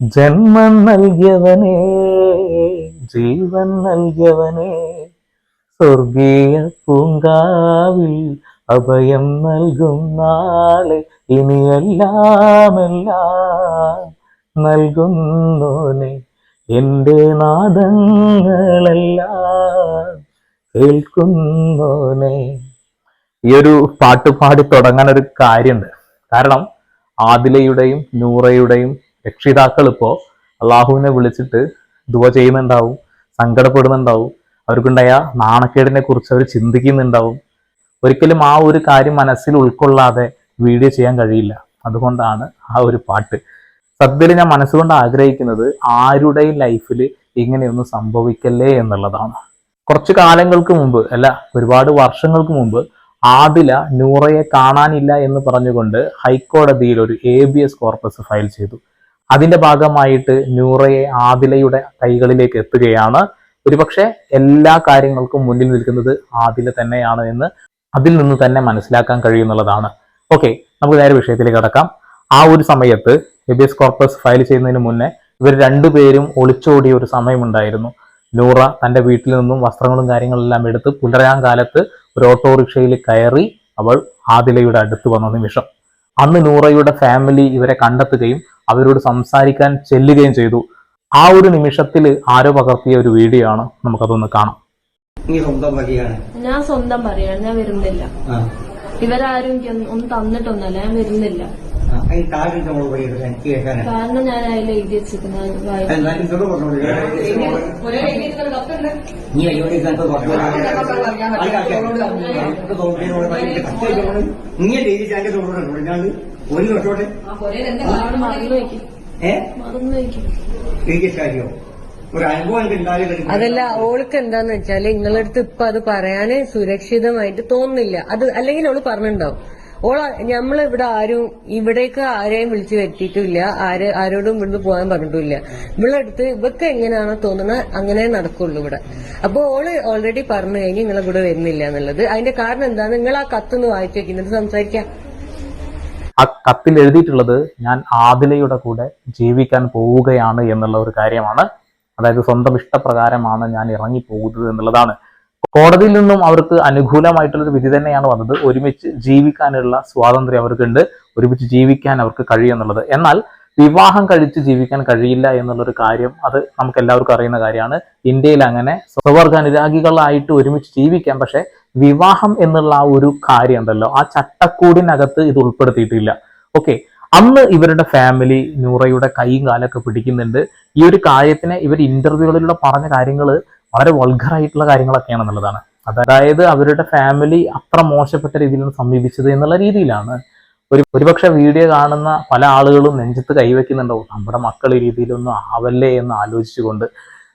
ജന്മം നൽകിയവനേ ജീവൻ നൽകിയവനേ സ്വർഗീയ പൂങ്കാവിൽ അഭയം നൽകും നാളെ ഇനിയെല്ലാമെല്ലാം നൽകുന്നോനെ എന്റെ നാദങ്ങളെല്ലാം കേൾക്കുന്നോനെ ഈ ഒരു പാട്ട് പാടി തുടങ്ങാൻ ഒരു കാര്യമുണ്ട്. കാരണം ആദിലയുടെയും നൂറയുടെയും രക്ഷിതാക്കൾ ഇപ്പോ അള്ളാഹുവിനെ വിളിച്ചിട്ട് ദുവ ചെയ്യുന്നുണ്ടാവും സങ്കടപ്പെടുന്നുണ്ടാവും. അവർക്കുണ്ടായ നാണക്കേടിനെ കുറിച്ച് അവർ ചിന്തിക്കുന്നുണ്ടാവും. ഒരിക്കലും ആ ഒരു കാര്യം മനസ്സിൽ ഉൾക്കൊള്ളാതെ വീഡിയോ ചെയ്യാൻ കഴിയില്ല. അതുകൊണ്ടാണ് ആ ഒരു പാട്ട്. സത്യത്തിൽ ഞാൻ മനസ്സുകൊണ്ട് ആഗ്രഹിക്കുന്നത് ആരുടെയും ലൈഫിൽ ഇങ്ങനെയൊന്നും സംഭവിക്കല്ലേ എന്നുള്ളതാണ്. കുറച്ച് കാലങ്ങൾക്ക് മുമ്പ് അല്ല ഒരുപാട് വർഷങ്ങൾക്ക് മുമ്പ് ആദില നൂറയെ കാണാനില്ല എന്ന് പറഞ്ഞുകൊണ്ട് ഹൈക്കോടതിയിൽ ഒരു habeas corpus file ചെയ്തു. അതിന്റെ ഭാഗമായിട്ട് നൂറയെ ആദിലയുടെ കൈകളിലേക്ക് എത്തുകയാണ്. ഒരുപക്ഷെ എല്ലാ കാര്യങ്ങൾക്കും മുന്നിൽ നിൽക്കുന്നത് ആദില തന്നെയാണ് എന്ന് അതിൽ നിന്ന് തന്നെ മനസ്സിലാക്കാൻ കഴിയുന്നുള്ളതാണ്. ഓക്കെ നമുക്ക് നേരെ വിഷയത്തിലേക്ക് കടക്കാം. ആ ഒരു സമയത്ത് എബിയസ് കോർപ്പസ് ഫയൽ ചെയ്യുന്നതിന് മുന്നേ ഇവർ രണ്ടുപേരും ഒളിച്ചോടിയ ഒരു സമയമുണ്ടായിരുന്നു. നൂറ തന്റെ വീട്ടിൽ നിന്നും വസ്ത്രങ്ങളും കാര്യങ്ങളെല്ലാം എടുത്ത് പുലരാൻ കാലത്ത് ഒരു ഓട്ടോറിക്ഷയിൽ കയറി അവൾ ആദിലയുടെ അടുത്ത് വന്ന നിമിഷം. അന്ന് നൂറയുടെ ഫാമിലി ഇവരെ കണ്ടെത്തുകയും അവരോട് സംസാരിക്കാൻ ചെല്ലുകയും ചെയ്തു. ആ ഒരു നിമിഷത്തിൽ ആരോ പകർത്തിയ ഒരു വീഡിയോ ആണ് നമുക്കതൊന്ന് കാണാം. നീ സ്വന്തം വഴിയാണ് ഞാൻ സ്വന്തം പറയാണ് ഞാൻ വരുന്നില്ല. ഇവരാരും ഒന്നും- തന്നിട്ടൊന്നല്ല ഞാൻ വരുന്നില്ല. ആ, അതിന് കാര്യം നമ്മൾ പറയുന്നത് എനിക്ക് കേൾക്കാനാണ് കാരണം ഞാൻ അതിൽ എഴുതി വെച്ചിരിക്കുന്നത് എന്നാലും ഇതോട് പറഞ്ഞോളൂ നീ അയ്യോടെ നീ ഡെയിലി ചാന്റെ ഒരു തൊട്ടോട്ടെ കാര്യോ അനുഭവം അതല്ല ഓൾക്ക് എന്താന്ന് വെച്ചാൽ നിങ്ങളടുത്ത് ഇപ്പൊ അത് പറയാന് സുരക്ഷിതമായിട്ട് തോന്നുന്നില്ല അത് അല്ലെങ്കിൽ ഓൾ പറഞ്ഞിട്ടുണ്ടാവും ഓള നമ്മളിവിടെ ആരും ഇവിടേക്ക് ആരെയും വിളിച്ചു വരുത്തിയിട്ടില്ല. ആര് ആരോടും ഇവിടുന്ന് പോകാൻ പറഞ്ഞിട്ടില്ല. ഇവളടുത്ത് ഇവക്ക് എങ്ങനെയാണോ തോന്നുന്നത് അങ്ങനെ നടക്കുള്ളൂ ഇവിടെ. അപ്പൊ ഓൾ ഓൾറെഡി പറഞ്ഞു കഴിഞ്ഞ് നിങ്ങളെ കൂടെ വരുന്നില്ല എന്നുള്ളത്. അതിന്റെ കാരണം എന്താണ്? നിങ്ങൾ ആ കത്തൊന്ന് വായിച്ചു വെക്കുന്നത് സംസാരിക്കാം. ആ കത്തിൽ എഴുതിയിട്ടുള്ളത് ഞാൻ ആദിലയുടെ കൂടെ ജീവിക്കാൻ പോവുകയാണ് എന്നുള്ള ഒരു കാര്യമാണ്. അതായത് സ്വന്തം ഇഷ്ടപ്രകാരമാണ് ഞാൻ ഇറങ്ങി പോകുന്നത് എന്നുള്ളതാണ്. കോടതിയിൽ നിന്നും അവർക്ക് അനുകൂലമായിട്ടുള്ള ഒരു വിധി തന്നെയാണ് വന്നത്. ഒരുമിച്ച് ജീവിക്കാനുള്ള സ്വാതന്ത്ര്യം അവർക്കുണ്ട്. ഒരുമിച്ച് ജീവിക്കാൻ അവർക്ക് കഴിയുമെന്നുള്ളത് എന്നാൽ വിവാഹം കഴിച്ച് ജീവിക്കാൻ കഴിയില്ല എന്നുള്ളൊരു കാര്യം അത് നമുക്ക് എല്ലാവർക്കും അറിയുന്ന കാര്യമാണ്. ഇന്ത്യയിൽ അങ്ങനെ സ്വവർഗ അനുരാഗികളായിട്ട് ഒരുമിച്ച് ജീവിക്കാം. പക്ഷെ വിവാഹം എന്നുള്ള ആ ഒരു കാര്യം ഉണ്ടല്ലോ. ആ ചട്ടക്കൂടിനകത്ത് ഇത് ഉൾപ്പെടുത്തിയിട്ടില്ല. ഓക്കെ. അന്ന് ഇവരുടെ ഫാമിലി നൂറയുടെ കൈയും കാലൊക്കെ പിടിക്കുന്നുണ്ട്. ഈ ഒരു കാര്യത്തിനെ ഇവർ ഇന്റർവ്യൂകളിലൂടെ പറഞ്ഞ കാര്യങ്ങൾ വളരെ വൾഗറായിട്ടുള്ള കാര്യങ്ങളൊക്കെയാണെന്നുള്ളതാണ് അതായത് അവരുടെ ഫാമിലി അത്ര മോശപ്പെട്ട രീതിയിലാണ് സമീപിച്ചത് എന്നുള്ള രീതിയിലാണ്. ഒരു ഒരുപക്ഷെ വീഡിയോ കാണുന്ന പല ആളുകളും നെഞ്ചത്ത് കൈവയ്ക്കുന്നുണ്ടാവും. നമ്മുടെ മക്കൾ ഈ രീതിയിലൊന്നും ആവല്ലേ എന്ന് ആലോചിച്ചുകൊണ്ട്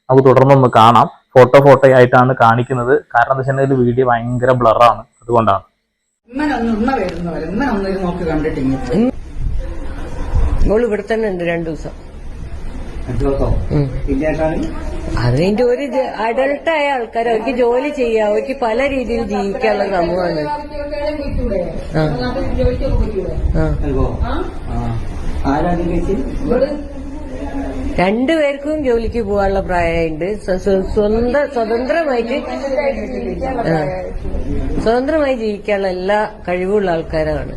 നമുക്ക് തുടർന്നൊന്ന് കാണാം. ഫോട്ടോ ഫോട്ടോ ആയിട്ടാണ് കാണിക്കുന്നത്. കാരണം എന്താ വെച്ചിട്ടുണ്ടെങ്കിൽ വീഡിയോ ഭയങ്കര ബ്ലറാണ് അതുകൊണ്ടാണ്. ഇവിടെ തന്നെ ഉണ്ട് രണ്ടു ദിവസം. ഇന്ത്യക്കാണ് അതിന്റെ ഒരു അഡൾട്ടായ ആൾക്കാർ അവർക്ക് ജോലി ചെയ്യാം. അവർക്ക് പല രീതിയിൽ ജീവിക്കാനുള്ള സമൂഹമാണ് രണ്ടുപേർക്കും ജോലിക്ക് പോകാനുള്ള പ്രായമുണ്ട് സ്വന്ത സ്വ- സ്വന്തം സ്വതന്ത്രമായിട്ട് സ്വതന്ത്രമായി ജീവിക്കാനുള്ള എല്ലാ കഴിവുള്ള ആൾക്കാരാണ്.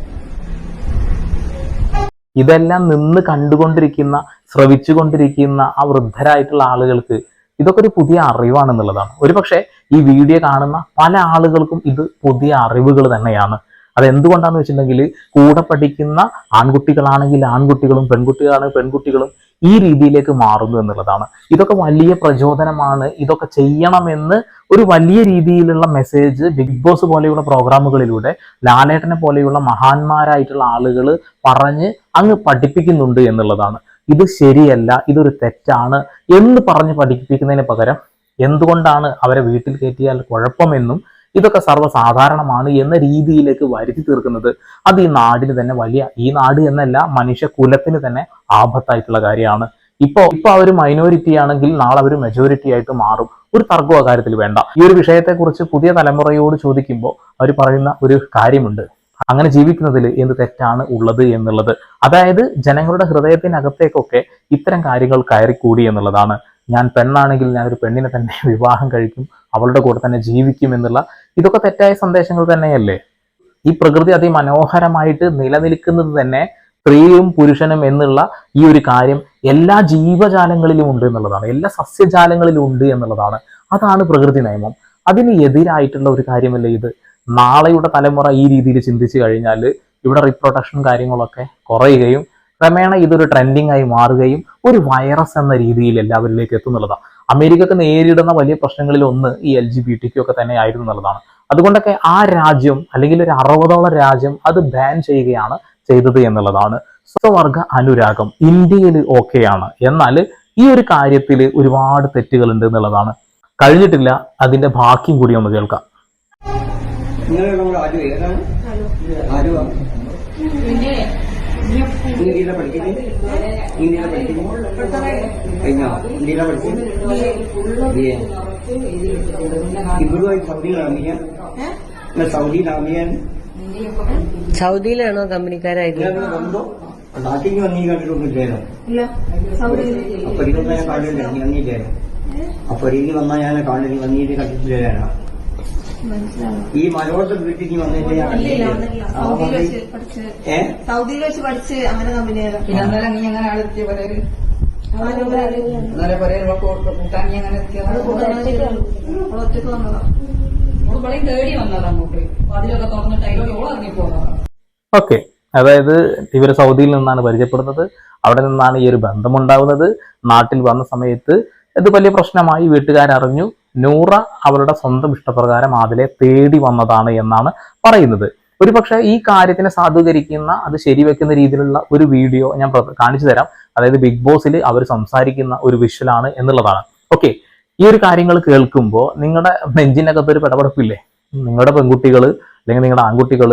ഇതെല്ലാം നിന്ന് കണ്ടുകൊണ്ടിരിക്കുന്ന ശ്രവിച്ചുകൊണ്ടിരിക്കുന്ന ആ വൃദ്ധരായിട്ടുള്ള ആളുകൾക്ക് ഇതൊക്കെ ഒരു പുതിയ അറിവാണെന്നുള്ളതാണ്. ഒരുപക്ഷെ ഈ വീഡിയോ കാണുന്ന പല ആളുകൾക്കും ഇത് പുതിയ അറിവുകൾ തന്നെയാണ്. അതെന്തുകൊണ്ടാന്ന് വെച്ചിട്ടുണ്ടെങ്കിൽ കൂടെ പഠിക്കുന്ന ആൺകുട്ടികളാണെങ്കിൽ ആൺകുട്ടികളും പെൺകുട്ടികളാണെങ്കിൽ പെൺകുട്ടികളും ഈ രീതിയിലേക്ക് മാറുന്നു എന്നുള്ളതാണ്. ഇതൊക്കെ വലിയ പ്രചോദനമാണ്. ഇതൊക്കെ ചെയ്യണമെന്ന് ഒരു വലിയ രീതിയിലുള്ള മെസ്സേജ് ബിഗ് ബോസ് പോലെയുള്ള പ്രോഗ്രാമുകളിലൂടെ ലാലേട്ടനെ പോലെയുള്ള മഹാന്മാരായിട്ടുള്ള ആളുകൾ പറഞ്ഞ് അങ്ങ് പഠിപ്പിക്കുന്നുണ്ട് എന്നുള്ളതാണ്. ഇത് ശരിയല്ല ഇതൊരു തെറ്റാണ് എന്ന് പറഞ്ഞ് പഠിപ്പിക്കുന്നതിന് പകരം എന്തുകൊണ്ടാണ് അവരെ വീട്ടിൽ കയറ്റിയാൽ കുഴപ്പമെന്നും ഇതൊക്കെ സർവസാധാരണമാണ് എന്ന രീതിയിലേക്ക് വരുത്തി തീർക്കുന്നത്. അത് ഈ നാടിന് തന്നെ വലിയ ഈ നാട് എന്നല്ല മനുഷ്യ കുലത്തിന് തന്നെ ആപത്തായിട്ടുള്ള കാര്യമാണ്. ഇപ്പോ ഇപ്പൊ അവർ മൈനോറിറ്റി ആണെങ്കിൽ നാളെ അവർ മെജോറിറ്റി ആയിട്ട് മാറും. ഒരു തർക്കവും വേണ്ട. ഈ ഒരു വിഷയത്തെക്കുറിച്ച് പുതിയ തലമുറയോട് ചോദിക്കുമ്പോൾ അവർ പറയുന്ന ഒരു കാര്യമുണ്ട്. അങ്ങനെ ജീവിക്കുന്നതിൽ എന്ത് തെറ്റാണ് ഉള്ളത് എന്നുള്ളത്. അതായത് ജനങ്ങളുടെ ഹൃദയത്തിനകത്തേക്കൊക്കെ ഇത്തരം കാര്യങ്ങൾ കയറിക്കൂടി എന്നുള്ളതാണ്. ഞാൻ പെണ്ണാണെങ്കിൽ ഞാൻ ഒരു പെണ്ണിനെ തന്നെ വിവാഹം കഴിക്കും അവളുടെ കൂടെ തന്നെ ജീവിക്കും എന്നുള്ള ഇതൊക്കെ തെറ്റായ സന്ദേശങ്ങൾ തന്നെയല്ലേ? ഈ പ്രകൃതി അതിമനോഹരമായിട്ട് നിലനിൽക്കുന്നത് തന്നെ സ്ത്രീയും പുരുഷനും എന്നുള്ള ഈ ഒരു കാര്യം എല്ലാ ജീവജാലങ്ങളിലും ഉണ്ട് എന്നുള്ളതാണ്. എല്ലാ സസ്യജാലങ്ങളിലും ഉണ്ട് എന്നുള്ളതാണ്. അതാണ് പ്രകൃതി നിയമം. അതിന് എതിരായിട്ടുള്ള ഒരു കാര്യമല്ലേ ഇത്? നാളെയുടെ തലമുറ ഈ രീതിയിൽ ചിന്തിച്ചു കഴിഞ്ഞാൽ ഇവിടെ റിപ്രൊഡക്ഷൻ കാര്യങ്ങളൊക്കെ കുറയുകയും ക്രമേണ ഇതൊരു ട്രെൻഡിങ് ആയി മാറുകയും ഒരു വൈറസ് എന്ന രീതിയിൽ എല്ലാവരിലേക്ക് എത്തുന്നുള്ളതാണ്. അമേരിക്കക്ക് നേരിടുന്ന വലിയ പ്രശ്നങ്ങളിൽ ഒന്ന് ഈ എൽ ജി ബി ടിക്ക് ഒക്കെ തന്നെ ആയിരുന്നു എന്നുള്ളതാണ്. അതുകൊണ്ടൊക്കെ ആ രാജ്യം അല്ലെങ്കിൽ ഒരു അറുപതോളം രാജ്യം അത് ബാൻ ചെയ്യുകയാണ് ചെയ്തത് എന്നുള്ളതാണ്. സ്വവർഗ അനുരാഗം ഇന്ത്യയിൽ ഓക്കെയാണ് എന്നാൽ ഈ ഒരു കാര്യത്തിൽ ഒരുപാട് തെറ്റുകളുണ്ട് എന്നുള്ളതാണ്. കഴിഞ്ഞിട്ടില്ല അതിന്റെ ബാക്കിയും കൂടി ഒന്ന് കേൾക്കാം. നിങ്ങൾ നമ്മുടെ ആരും ഏതാണ് ആരുവാ ഇന്ത്യയിലെ പഠിക്കുന്നു ഇന്ത്യയിലെ പഠിക്കുന്നു കഴിഞ്ഞോ? ഇവിടുമായിട്ട് സൗദിയിൽ അമിയാൻ സൗദിയിൽ അമിയാൻ സൗദിയിലാണോ കമ്പനിക്കാരായത്? ബന്ധോ നാട്ടിൽ വന്നീ? കണ്ടിട്ടൊന്നുമില്ലല്ലോ അപ്പൊ ഇതൊന്നും ഞാൻ കാണില്ല അപ്പൊ ഇനി വന്നാൽ ഞാൻ കാണില്ല വന്നിട്ട് കണ്ടിട്ടില്ല മനസ്സിലാവും ഈ മലയോളത്തെ വീട്ടിൽ നീ വന്നിട്ട് സൗദിയിൽ വെച്ച് പഠിച്ച് അങ്ങനെ അന്നേരം പോലെ കൂട്ടാൻ അങ്ങനെ ഒറ്റയ്ക്ക് വന്നതാ. ഇവളെയും തേടി വന്നതാണ് അങ്ങോട്ട് അതിലൊക്കെ തുറന്നിട്ട് അതിലൊക്കെ ഇറങ്ങി പോകുന്നതാണ് ഓക്കെ. അതായത് ഇവർ സൗദിയിൽ നിന്നാണ് പരിചയപ്പെടുന്നത്. അവിടെ നിന്നാണ് ഈ ഒരു ബന്ധമുണ്ടാവുന്നത്. നാട്ടിൽ വന്ന സമയത്ത് ഇത് വലിയ പ്രശ്നമായി വീട്ടുകാരറിഞ്ഞു. നൂറ അവളുടെ സ്വന്തം ഇഷ്ടപ്രകാരം ആദിലെ തേടി വന്നതാണ് എന്നാണ് പറയുന്നത്. ഒരുപക്ഷെ ഈ കാര്യത്തിനെ സാധൂകരിക്കുന്ന അത് ശരിവെക്കുന്ന രീതിയിലുള്ള ഒരു വീഡിയോ ഞാൻ കാണിച്ചു തരാം. അതായത് ബിഗ് ബോസിൽ അവർ സംസാരിക്കുന്ന ഒരു വിഷ്വലാണ് എന്നുള്ളതാണ്. ഓക്കെ ഈ ഒരു കാര്യങ്ങൾ കേൾക്കുമ്പോൾ നിങ്ങളുടെ നെഞ്ചിനകത്ത് ഒരു പിടപെടപ്പില്ലേ? നിങ്ങളുടെ പെൺകുട്ടികൾ അല്ലെങ്കിൽ നിങ്ങളുടെ ആൺകുട്ടികൾ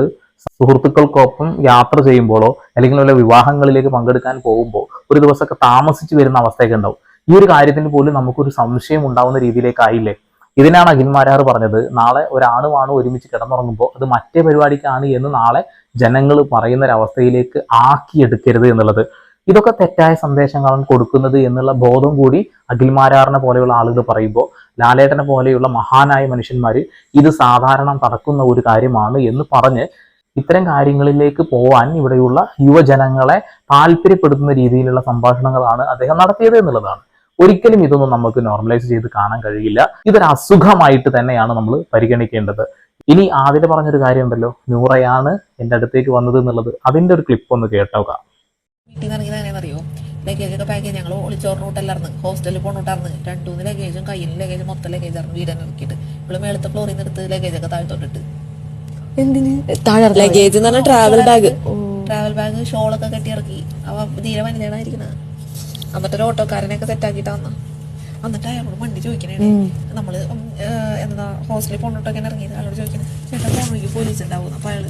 സുഹൃത്തുക്കൾക്കൊപ്പം യാത്ര ചെയ്യുമ്പോഴോ അല്ലെങ്കിൽ വല്ല വിവാഹങ്ങളിലേക്ക് പങ്കെടുക്കാൻ പോകുമ്പോൾ ഒരു ദിവസമൊക്കെ താമസിച്ച് വരുന്ന അവസ്ഥയൊക്കെ ഉണ്ടാവും. ഈ ഒരു കാര്യത്തിന് പോലും നമുക്കൊരു സംശയം ഉണ്ടാവുന്ന രീതിയിലേക്കായില്ലേ? ഇതിനാണ് അഖിൽമാരാർ പറഞ്ഞത് നാളെ ഒരാണും ആണും ഒരുമിച്ച് കിടന്നുറങ്ങുമ്പോൾ അത് മറ്റേ പരിപാടിക്കാണ് എന്ന് നാളെ ജനങ്ങൾ പറയുന്ന ഒരവസ്ഥയിലേക്ക് ആക്കിയെടുക്കരുത് എന്നുള്ളത്. ഇതൊക്കെ തെറ്റായ സന്ദേശങ്ങളാണ് കൊടുക്കുന്നത് എന്നുള്ള ബോധം കൂടി അഖിൽമാരാറിനെ പോലെയുള്ള ആളുകൾ പറയുമ്പോൾ ലാലേട്ടനെ പോലെയുള്ള മഹാനായ മനുഷ്യന്മാർ ഇത് സാധാരണ നടക്കുന്ന ഒരു കാര്യമാണ് എന്ന് പറഞ്ഞ് ഇത്തരം കാര്യങ്ങളിലേക്ക് പോവാൻ ഇവിടെയുള്ള യുവജനങ്ങളെ താല്പര്യപ്പെടുത്തുന്ന രീതിയിലുള്ള സംഭാഷണങ്ങളാണ് അദ്ദേഹം നടത്തിയത് എന്നുള്ളതാണ്. ഒരിക്കലും ഇതൊന്നും നമുക്ക് നോർമലൈസ് ചെയ്ത് കാണാൻ കഴിയില്ല. ഇതൊരു അസുഖമായിട്ട് തന്നെയാണ് നമ്മൾ പരിഗണിക്കേണ്ടത്. ഇനി ആദ്യം പറഞ്ഞൊരു കാര്യം ഉണ്ടല്ലോ നൂറയാണ് എന്റെ അടുത്തേക്ക് വന്നത് എന്നുള്ളത്. അതിന്റെ ഒരു ക്ലിപ്പ് ഒന്ന് കേട്ടോ വീട്ടിൽ നിന്ന് ഇറങ്ങിയത് എങ്ങനെയാണെന്നറിയോ ലഗേജ് ഒക്കെ പാക്ക് ചെയ്ത് ഞങ്ങൾ ഒളിച്ചോറിന് റൂട്ടല്ലായിരുന്നു ഹോസ്റ്റലിൽ പോണ രണ്ടു മൂന്ന് ലഗേജും കയ്യിൽ ലഗേജും മൊത്തം ലഗേജ് ആയിരുന്നു വീട് തന്നെ ഇറക്കിയിട്ട് ഇവിടെ മേളത്തെ ഫ്ലോറിൽ നിന്ന് എടുത്ത് ലഗേജ് ഒക്കെ താഴ്ത്തോട്ടിട്ട് എന്തിന്? താഴെ ലഗേജ് എന്ന് പറഞ്ഞാൽ ട്രാവൽ ബാഗ് ട്രാവൽ ബാഗ് ഷോളൊക്കെ കെട്ടി ഇറക്കി. അവ തീരെ വനിതയാണ് ഇരിക്കുന്നത് എന്നിട്ട് ഒരു ഓട്ടോക്കാരനെയൊക്കെ സെറ്റ് ആക്കിയിട്ട് വന്ന. എന്നിട്ട് അയാളോട് വണ്ടി ചോദിക്കണേ നമ്മൾ എന്താ ഹോസ്റ്റലിൽ പോണോട്ടൊക്കെ ഇറങ്ങിയത്. അയാളോട് ചോദിക്കണേ ചേട്ടാ പോണെങ്കിൽ പോലീസ് ഉണ്ടാവും അപ്പൊ അയാൾ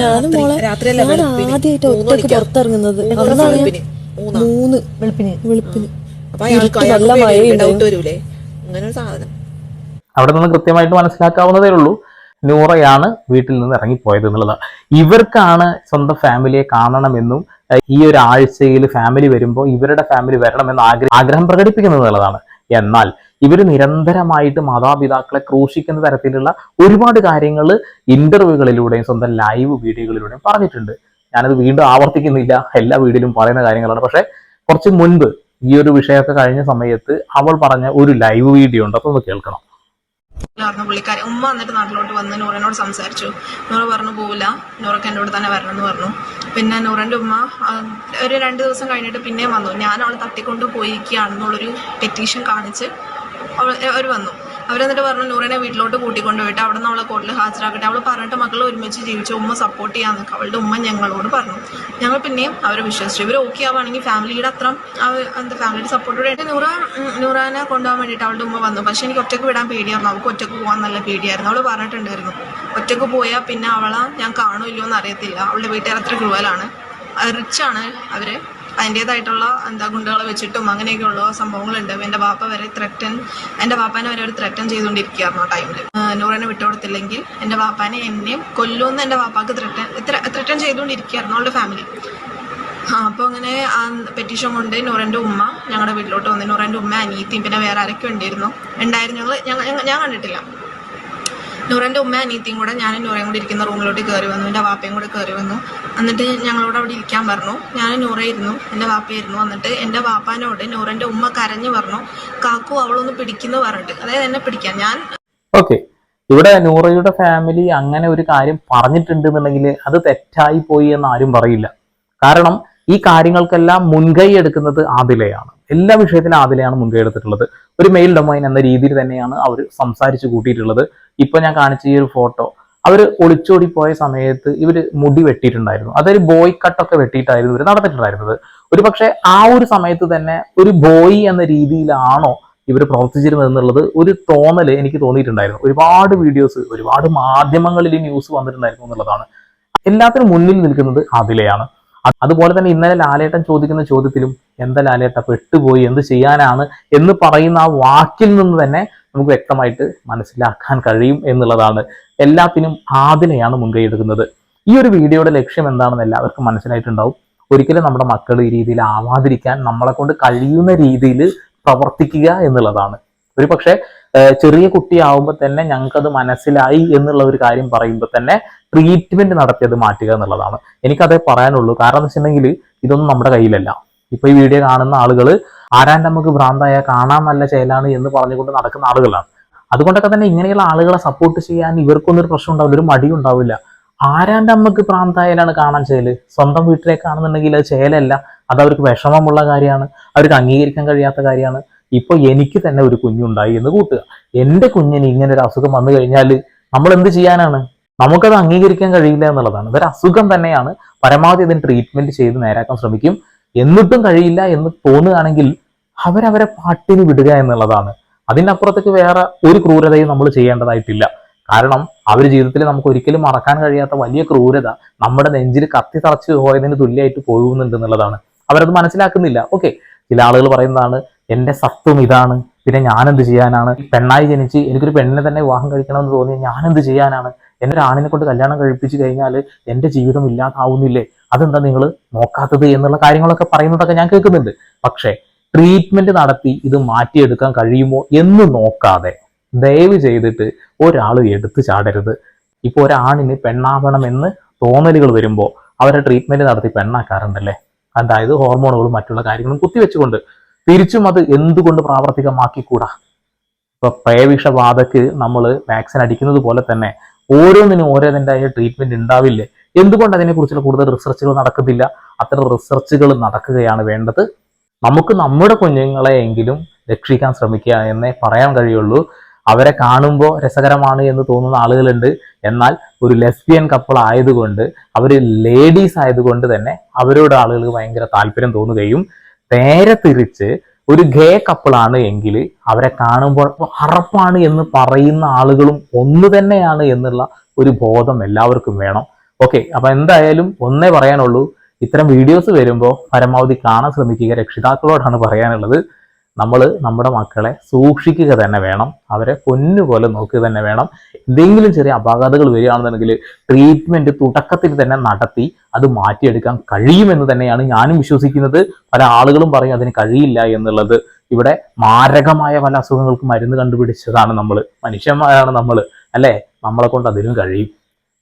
ഞാനും മോളെ ഞാൻ വെളുപ്പിന്. ആദ്യമായിട്ട് മൂന്ന് ഒറ്റയ്ക്ക് പുറത്തിറങ്ങുന്നത്. മൂന്ന്? വെളുപ്പിന്. വെളുപ്പിന്. നല്ല. അങ്ങനെ ഒരു സാധനം. അവിടെ നിന്ന് കൃത്യമായിട്ട് മനസ്സിലാക്കാവുന്നതേ ഉള്ളൂ. നൂറയാണ് വീട്ടിൽ നിന്ന് ഇറങ്ങിപ്പോയത് എന്നുള്ളത്. ഇവർക്കാണ് സ്വന്തം ഫാമിലിയെ കാണണമെന്നും ഈ ഒരു ആഴ്ചയിൽ ഫാമിലി വരുമ്പോൾ ഇവരുടെ ഫാമിലി വരണമെന്ന് ആഗ്രഹം ആഗ്രഹം പ്രകടിപ്പിക്കുന്നത് എന്നുള്ളതാണ്. എന്നാൽ ഇവർ നിരന്തരമായിട്ട് മാതാപിതാക്കളെ ക്രൂശിക്കുന്ന തരത്തിലുള്ള ഒരുപാട് കാര്യങ്ങൾ ഇന്റർവ്യൂകളിലൂടെയും സ്വന്തം ലൈവ് വീഡിയോകളിലൂടെയും പറഞ്ഞിട്ടുണ്ട്. ഞാനത് വീണ്ടും ആവർത്തിക്കുന്നില്ല. എല്ലാ വീഡിയോയിലും പറയുന്ന കാര്യങ്ങളാണ്. പക്ഷെ കുറച്ച് മുൻപ് ഈ ഒരു വിഷയമൊക്കെ കഴിഞ്ഞ സമയത്ത് അവൾ പറഞ്ഞ ഒരു ലൈവ് വീഡിയോ ഉണ്ട്? അതൊന്ന് കേൾക്കണം. പറഞ്ഞു പുള്ളിക്കാരി ഉമ്മ വന്നിട്ട് നാട്ടിലോട്ട് വന്ന് നൂറിനോട് സംസാരിച്ചു. നൂറ് പറഞ്ഞു പോവില്ല. നൂറൊക്കെ എന്റെ കൂടെ തന്നെ വരണം എന്ന് പറഞ്ഞു. പിന്നെ നൂറിന്റെ ഉമ്മ ഒരു രണ്ട് ദിവസം കഴിഞ്ഞിട്ട് പിന്നെയും വന്നു. ഞാൻ അവളെ തട്ടിക്കൊണ്ട് പോയിരിക്കുകയാണെന്നുള്ളൊരു പെറ്റീഷൻ കാണിച്ച് അവർ വന്നു. അവരെന്നിട്ട് പറഞ്ഞു നൂറിനെ വീട്ടിലോട്ട് കൂട്ടിക്കൊണ്ട് പോയിട്ട് അവിടെ നിന്ന് അവളെ കോർട്ടിൽ ഹാജരാക്കട്ടെ. അവൾ പറഞ്ഞിട്ട് മക്കൾ ഒരുമിച്ച് ജീവിച്ചു ഉമ്മ സപ്പോർട്ട് ചെയ്യാന്നൊക്കെ അവളുടെ ഉമ്മ ഞങ്ങളോട് പറഞ്ഞു. ഞങ്ങൾ പിന്നെയും അവരെ വിശ്വസിച്ചു. ഇവർ ഓക്കെ ആവുകയാണെങ്കിൽ ഫാമിലിയുടെ അത്ര എന്താ ഫാമിലിയുടെ സപ്പോർട്ടോടെ നൂറ നൂറാനെ കൊണ്ടുപോകാൻ വേണ്ടിയിട്ട് അവളുടെ ഉമ്മ വന്നു. പക്ഷെ എനിക്ക് ഒറ്റയ്ക്ക് വിടാൻ പേടിയായിരുന്നു. അവൾക്ക് ഒറ്റയ്ക്ക് പോകാൻ നല്ല പേടിയായിരുന്നു. അവൾ പറഞ്ഞിട്ടുണ്ടായിരുന്നു ഒറ്റയ്ക്ക് പോയാൽ പിന്നെ അവളെ ഞാൻ കാണുമല്ലോ എന്ന് അറിയത്തില്ല. അവളുടെ വീട്ടുകാർ അത്ര ക്രൂവലാണ് റിച്ചാണ് അവർ. അതിന്റെതായിട്ടുള്ള എന്താ ഗുണ്ടകളെ വെച്ചിട്ടും അങ്ങനെയൊക്കെയുള്ള സംഭവങ്ങളുണ്ട്. എന്റെ വാപ്പ വരെ ത്രെറ്റൻ എന്റെ വാപ്പാനെ വരെ ഒരു ത്രട്ടൻ ചെയ്തുകൊണ്ടിരിക്കുകയായിരുന്നു ആ ടൈമിൽ നൂറിനെ വിട്ടുകൊടുത്തില്ലെങ്കിൽ എന്റെ വാപ്പാനെ എന്നെയും കൊല്ലുമെന്ന് എന്റെ വാപ്പാക്ക് ത്രെറ്റൻ ത്രെറ്റൻ ചെയ്തുകൊണ്ടിരിക്കുകയായിരുന്നു അവളുടെ ഫാമിലി അപ്പോൾ അങ്ങനെ ആ പെറ്റീഷൻ കൊണ്ട് നൂറന്റെ ഉമ്മ ഞങ്ങളുടെ വീട്ടിലോട്ട് വന്നു. നൂറന്റെ ഉമ്മ അനീത്തിയും പിന്നെ വേറെ ആരൊക്കെ ഉണ്ടായിരുന്നു. ഉണ്ടായിരുന്നു. ഞങ്ങൾ ഞാൻ കണ്ടിട്ടില്ല. നൂറന്റെ ഉമ്മ അനീത്തിയും കൂടെ ഞാനും നൂറയും കൂടി ഇരിക്കുന്ന റൂമിലോട്ട് കയറി വന്നു. എന്റെ വാപ്പയും കൂടെ കയറി വന്നു. എന്നിട്ട് ഞങ്ങളോട് അവിടെ ഇരിക്കാൻ പറഞ്ഞു. ഞാൻ നൂറയിരുന്നു എന്റെ വാപ്പയായിരുന്നു. എന്നിട്ട് എന്റെ വാപ്പാനോട് നൂറന്റെ ഉമ്മ കരഞ്ഞു പറഞ്ഞു കാക്കു അവളൊന്ന് പിടിക്കുന്നു പറഞ്ഞിട്ട്. അതായത് എന്നെ പിടിക്കാൻ. ഞാൻ ഓക്കെ. ഇവിടെ നൂറയുടെ ഫാമിലി അങ്ങനെ ഒരു കാര്യം പറഞ്ഞിട്ടുണ്ട് എന്നുണ്ടെങ്കിൽ അത് തെറ്റായി പോയി എന്ന് ആരും പറയില്ല. കാരണം ഈ കാര്യങ്ങൾക്കെല്ലാം മുൻകൈ എടുക്കുന്നത് ആദിലയാണ്. എല്ലാ വിഷയത്തിലും ആദിലയാണ് മുൻകൈ എടുത്തിട്ടുള്ളത്. ഒരു മെയിൽ ഡൊമൈൻ എന്ന രീതിയിൽ തന്നെയാണ് അവർ സംസാരിച്ചു കൂട്ടിയിട്ടുള്ളത്. ഇപ്പൊ ഞാൻ കാണിച്ച ഈ ഒരു ഫോട്ടോ അവർ ഒളിച്ചോടി പോയ സമയത്ത് ഇവർ മുടി വെട്ടിയിട്ടുണ്ടായിരുന്നു. അതൊരു ബോയ് കട്ടൊക്കെ വെട്ടിയിട്ടായിരുന്നു ഇവർ നടത്തിയിട്ടുണ്ടായിരുന്നത് ഒരു പക്ഷേ ആ ഒരു സമയത്ത് തന്നെ ഒരു ബോയ് എന്ന രീതിയിലാണോ ഇവർ പ്രവർത്തിച്ചിരുന്നത് എന്നുള്ളത് ഒരു തോന്നൽ എനിക്ക് തോന്നിയിട്ടുണ്ടായിരുന്നു. ഒരുപാട് വീഡിയോസ് ഒരുപാട് മാധ്യമങ്ങളിൽ ന്യൂസ് വന്നിട്ടുണ്ടായിരുന്നു എന്നുള്ളതാണ്. എല്ലാത്തിനും മുന്നിൽ നിൽക്കുന്നത് ആദിലയാണ്. അ- അതുപോലെ തന്നെ ഇന്നലെ ലാലേട്ടൻ ചോദിക്കുന്ന ചോദ്യത്തിലും എന്താ ലാലേട്ട പെട്ടുപോയി എന്ത് ചെയ്യാനാണ് എന്ന് പറയുന്ന ആ വാക്കിൽ നിന്ന് തന്നെ നമുക്ക് വ്യക്തമായിട്ട് മനസ്സിലാക്കാൻ കഴിയും എന്നുള്ളതാണ്. എല്ലാത്തിനും ആദിനെയാണ് മുൻകൈ എടുക്കുന്നത്. ഈ ഒരു വീഡിയോയുടെ ലക്ഷ്യം എന്താണെന്ന് എല്ലാവർക്കും മനസ്സിലായിട്ടുണ്ടാവും. ഒരിക്കലും നമ്മുടെ മക്കൾ ഈ രീതിയിൽ ആവാതിരിക്കാൻ നമ്മളെ കൊണ്ട് കഴിയുന്ന രീതിയിൽ പ്രവർത്തിക്കുക എന്നുള്ളതാണ്. ഒരു പക്ഷേ ചെറിയ കുട്ടിയാവുമ്പോൾ തന്നെ ഞങ്ങൾക്കത് മനസ്സിലായി എന്നുള്ള ഒരു കാര്യം പറയുമ്പോൾ തന്നെ ട്രീറ്റ്മെന്റ് നടത്തിയത് മാറ്റുക എന്നുള്ളതാണ്. എനിക്കതേ പറയാനുള്ളൂ. കാരണം എന്ന് വെച്ചിട്ടുണ്ടെങ്കിൽ ഇതൊന്നും നമ്മുടെ കയ്യിലല്ല. ഇപ്പൊ ഈ വീഡിയോ കാണുന്ന ആളുകൾ ആരാൻ നമുക്ക് ഭ്രാന്തായ കാണാൻ നല്ല ചേലാണ് എന്ന് പറഞ്ഞുകൊണ്ട് നടക്കുന്ന ആളുകളാണ്. അതുകൊണ്ടൊക്കെ തന്നെ ഇങ്ങനെയുള്ള ആളുകളെ സപ്പോർട്ട് ചെയ്യാൻ ഇവർക്കൊന്നും ഒരു പ്രശ്നം ഉണ്ടാവില്ല. ഒരു മടി ഉണ്ടാവില്ല. ആരാന്റെ അമ്മയ്ക്ക് പ്രാന്തായാലാണ് കാണാൻ ചേൽ? സ്വന്തം വീട്ടിലേക്കാണെന്നുണ്ടെങ്കിൽ അത് ചേലല്ല. അത് അവർക്ക് വിഷമമുള്ള കാര്യമാണ്. അവർക്ക് അംഗീകരിക്കാൻ കഴിയാത്ത കാര്യമാണ്. ഇപ്പൊ എനിക്ക് തന്നെ ഒരു കുഞ്ഞുണ്ടായി എന്ന് കൂട്ടുക. എന്റെ കുഞ്ഞിന് ഇങ്ങനെ ഒരു അസുഖം വന്നു കഴിഞ്ഞാൽ നമ്മൾ എന്ത് ചെയ്യാനാണ്? നമുക്കത് അംഗീകരിക്കാൻ കഴിയില്ല എന്നുള്ളതാണ്. ഇതൊരു അസുഖം തന്നെയാണ്. പരമാവധി അതിന് ട്രീറ്റ്മെന്റ് ചെയ്ത് നേരാക്കാൻ ശ്രമിക്കും. എന്നിട്ടും കഴിയില്ല എന്ന് തോന്നുകയാണെങ്കിൽ അവരവരെ പാട്ടിന് വിടുക എന്നുള്ളതാണ്. അതിനപ്പുറത്തേക്ക് വേറെ ഒരു ക്രൂരതയും നമ്മൾ ചെയ്യേണ്ടതായിട്ടില്ല. കാരണം അവർ ജീവിതത്തിൽ നമുക്ക് ഒരിക്കലും മറക്കാൻ കഴിയാത്ത വലിയ ക്രൂരത നമ്മുടെ നെഞ്ചിൽ കത്തി തറച്ച് പോയതിന് തുല്യമായിട്ട് പോകുന്നുണ്ട് എന്നുള്ളതാണ്. അവരത് മനസ്സിലാക്കുന്നില്ല. ഓക്കെ. ചില ആളുകൾ പറയുന്നതാണ് എന്റെ സത്വം ഇതാണ്. പിന്നെ ഞാൻ എന്ത് ചെയ്യാനാണ് പെണ്ണായി ജനിച്ച് എനിക്കൊരു പെണ്ണിനെ തന്നെ വിവാഹം കഴിക്കണമെന്ന് തോന്നി ഞാൻ എന്ത് ചെയ്യാനാണ്? എന്റെ ഒരു ആണിനെ കൊണ്ട് കല്യാണം കഴിപ്പിച്ച് കഴിഞ്ഞാൽ എന്റെ ജീവിതം ഇല്ലാതാവുന്നില്ലേ? അതെന്താ നിങ്ങൾ നോക്കാത്തത് എന്നുള്ള കാര്യങ്ങളൊക്കെ പറയുന്നതൊക്കെ ഞാൻ കേൾക്കുന്നുണ്ട്. പക്ഷേ ട്രീറ്റ്മെന്റ് നടത്തി ഇത് മാറ്റിയെടുക്കാൻ കഴിയുമോ എന്ന് നോക്കാതെ ദയവ് ചെയ്തിട്ട് ഒരാൾ എടുത്തു ചാടരുത്. ഇപ്പോൾ ഒരാണിന് പെണ്ണാവണമെന്ന് തോന്നലുകൾ വരുമ്പോൾ അവരെ ട്രീറ്റ്മെന്റ് നടത്തി പെണ്ണാക്കാറുണ്ടല്ലേ? അതായത് ഹോർമോണുകളും മറ്റുള്ള കാര്യങ്ങളും കുത്തിവെച്ചുകൊണ്ട് തിരിച്ചും അത് എന്തുകൊണ്ട് പ്രാവർത്തികമാക്കിക്കൂടാ? ഇപ്പൊ പ്രേവിഷബാധക്ക് നമ്മൾ വാക്സിൻ അടിക്കുന്നത് പോലെ തന്നെ ഓരോന്നിനും ഓരോതിന്റെതായ ട്രീറ്റ്മെന്റ് ഉണ്ടാവില്ലേ? എന്തുകൊണ്ട് അതിനെക്കുറിച്ചുള്ള കൂടുതൽ റിസർച്ചുകൾ നടക്കുന്നില്ല? അത്തരം റിസർച്ചുകൾ നടക്കുകയാണ് വേണ്ടത്. നമുക്ക് നമ്മുടെ കുഞ്ഞുങ്ങളെ എങ്കിലും രക്ഷിക്കാൻ ശ്രമിക്കുക എന്നേ പറയാൻ കഴിയുള്ളൂ. അവരെ കാണുമ്പോൾ രസകരമാണ് എന്ന് തോന്നുന്ന ആളുകളുണ്ട്. എന്നാൽ ഒരു ലെസ്ബിയൻ കപ്പിൾ ആയതുകൊണ്ട് അവർ ലേഡീസ് ആയതുകൊണ്ട് തന്നെ അവരോട് ആളുകൾക്ക് ഭയങ്കര താല്പര്യം തോന്നുകയും നേരെ തിരിച്ച് ഒരു ഗേ കപ്പിളാണ് എങ്കിൽ അവരെ കാണുമ്പോൾ അറപ്പാണ് എന്ന് പറയുന്ന ആളുകളും ഒന്ന് തന്നെയാണ് എന്നുള്ള ഒരു ബോധം എല്ലാവർക്കും വേണം. ഓക്കെ അപ്പൊ എന്തായാലും ഒന്നേ പറയാനുള്ളൂ. ഇത്തരം വീഡിയോസ് വരുമ്പോൾ പരമാവധി കാണാൻ ശ്രമിക്കുക. രക്ഷിതാക്കളോടാണ് പറയാനുള്ളത്. നമ്മൾ നമ്മുടെ മക്കളെ സൂക്ഷിക്കുക തന്നെ വേണം. അവരെ പൊന്നുപോലെ നോക്കുക തന്നെ വേണം. എന്തെങ്കിലും ചെറിയ അപാകതകൾ വരികയാണെന്നുണ്ടെങ്കിൽ ട്രീറ്റ്മെന്റ് തുടക്കത്തിൽ തന്നെ നടത്തി അത് മാറ്റിയെടുക്കാൻ കഴിയുമെന്ന് തന്നെയാണ് ഞാനും വിശ്വസിക്കുന്നത്. പല ആളുകളും പറയും അതിന് കഴിയില്ല എന്നുള്ളത്. ഇവിടെ മാരകമായ പല അസുഖങ്ങൾക്ക് മരുന്ന് കണ്ടുപിടിച്ചതാണ് നമ്മൾ മനുഷ്യന്മാരാണ് നമ്മൾ അല്ലേ? നമ്മളെ കൊണ്ട് അതിനും കഴിയും.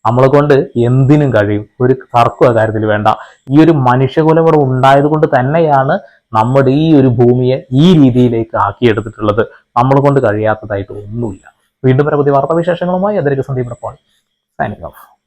നമ്മളെ കൊണ്ട് എന്തിനും കഴിയും. ഒരു തർക്കം കാര്യത്തിൽ വേണ്ട. ഈ ഒരു മനുഷ്യകുലം ഇവിടെ ഉണ്ടായത് കൊണ്ട് തന്നെയാണ് നമ്മുടെ ഈ ഒരു ഭൂമിയെ ഈ രീതിയിലേക്ക് ആക്കിയെടുത്തിട്ടുള്ളത് നമ്മൾ കൊണ്ട് കഴിയാത്തതായിട്ട് ഒന്നുമില്ല. വീണ്ടും വരെ പുതിയ വാർത്താവിശേഷങ്ങളുമായി. അതിലേക്ക് സന്ദീപ് പോൾ സൈനിങ് ഓഫ്